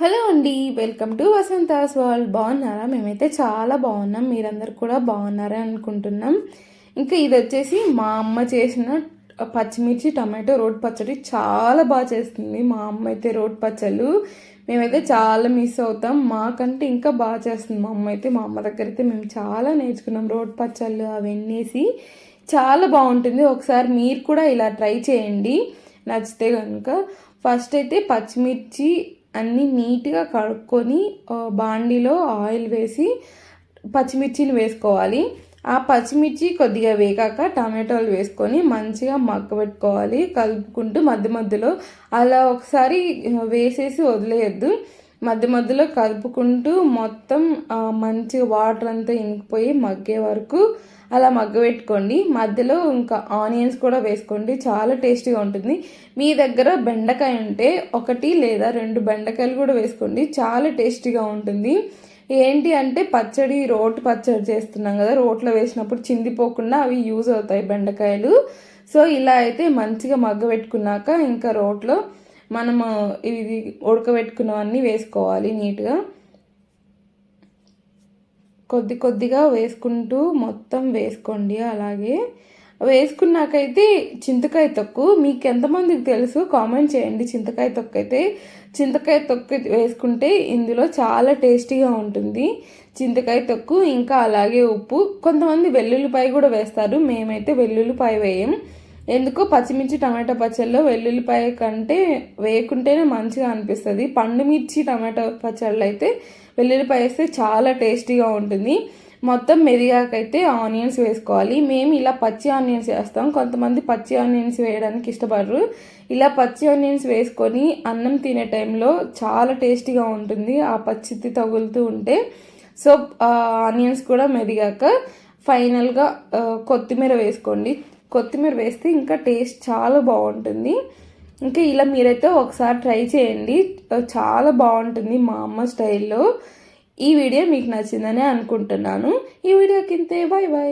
Hello అండి welcome to Vasantha's world. బాగున్నారా? మేమైతే చాలా బాగున్నాం. మీరందరు కూడా బాగున్నారా అనుకుంటున్నాం. ఇంకా ఇది వచ్చేసి మా అమ్మ చేసిన పచ్చిమిర్చి టమాటో రోడ్ పచ్చడి చాలా బాగా చేస్తుంది. మా అమ్మ అయితే రోడ్ పచ్చళ్ళు. మేమైతే చాలా మిస్ అవుతాం. మాకంటే ఇంకా బాగా చేస్తుంది. మా అమ్మ అయితే మా అమ్మ దగ్గర అయితే మేము చాలా నేర్చుకున్నాం రోడ్ పచ్చళ్ళు అవన్నీ చాలా బాగుంటుంది. ఒకసారి మీరు కూడా ఇలా ట్రై చేయండి. నచ్చితే కనుక ఫస్ట్ అయితే పచ్చిమిర్చి అన్నీ నీట్గా కడుక్కొని బాండీలో ఆయిల్ వేసి పచ్చిమిర్చిని వేసుకోవాలి. ఆ పచ్చిమిర్చి కొద్దిగా వేగాక టమాటోలు వేసుకొని మంచిగా మగ్గబెట్టుకోవాలి. కలుపుకుంటూ మధ్య మధ్యలో అలా ఒకసారి వేసేసి వదిలేయద్దు. మధ్య మధ్యలో కలుపుకుంటూ మొత్తం మంచి వాటర్ అంతా ఇంకిపోయి మగ్గే వరకు అలా మగ్గబెట్టుకోండి. మధ్యలో ఇంకా ఆనియన్స్ కూడా వేసుకోండి. చాలా టేస్టీగా ఉంటుంది. మీ దగ్గర బెండకాయ ఉంటే ఒకటి లేదా రెండు బెండకాయలు కూడా వేసుకోండి. చాలా టేస్టీగా ఉంటుంది. ఏంటి అంటే పచ్చడి రోటి పచ్చడి చేస్తున్నాం కదా రోట్లో వేసినప్పుడు చిందిపోకుండా అవి యూజ్ అవుతాయి బెండకాయలు. సో ఇలా అయితే మంచిగా మగ్గబెట్టుకున్నాక ఇంకా రోట్లో మనము ఇది ఉడకబెట్టుకున్నవన్నీ వేసుకోవాలి నీట్గా. కొద్ది కొద్దిగా వేసుకుంటూ మొత్తం వేసుకోండి అలాగే. వేసుకున్నాకైతే చింతకాయ తొక్కు. మీకు ఎంతమందికి తెలుసు? కామెంట్ చేయండి. చింతకాయ తొక్కు అయితే చింతకాయ తొక్కు వేసుకుంటే ఇందులో చాలా టేస్టీగా ఉంటుంది. చింతకాయ తొక్కు ఇంకా అలాగే ఉప్పు. కొంతమంది వెల్లుల్లిపాయ కూడా వేస్తారు. మేమైతే వెల్లుల్లిపాయ వేయం. ఎందుకు పచ్చిమిర్చి టమాటో పచ్చళ్ళు వెల్లుల్లిపాయ కంటే వేయకుంటేనే మంచిగా అనిపిస్తుంది. పండు మిర్చి టమాటో పచ్చళ్ళు అయితే వెల్లుల్లిపాయ వేస్తే చాలా టేస్టీగా ఉంటుంది. మొత్తం మెదిగాకైతే ఆనియన్స్ వేసుకోవాలి. మేము ఇలా పచ్చి ఆనియన్స్ వేస్తాం. కొంతమంది పచ్చి ఆనియన్స్ వేయడానికి ఇష్టపడరు. ఇలా పచ్చి ఆనియన్స్ వేసుకొని అన్నం తినే టైంలో చాలా టేస్టీగా ఉంటుంది. ఆ పచ్చితి తగులుతూ ఉంటే సో ఆనియన్స్ కూడా మెదిగాక ఫైనల్గా కొత్తిమీర వేసుకోండి. కొత్తిమీర వేస్తే ఇంకా టేస్ట్ చాలా బాగుంటుంది. ఇంకా ఇలా మీరైతే ఒకసారి ట్రై చేయండి. చాలా బాగుంటుంది మా అమ్మ స్టైల్లో. ఈ వీడియో మీకు నచ్చిందని అనుకుంటున్నాను. ఈ వీడియో కింతే బాయ్ బాయ్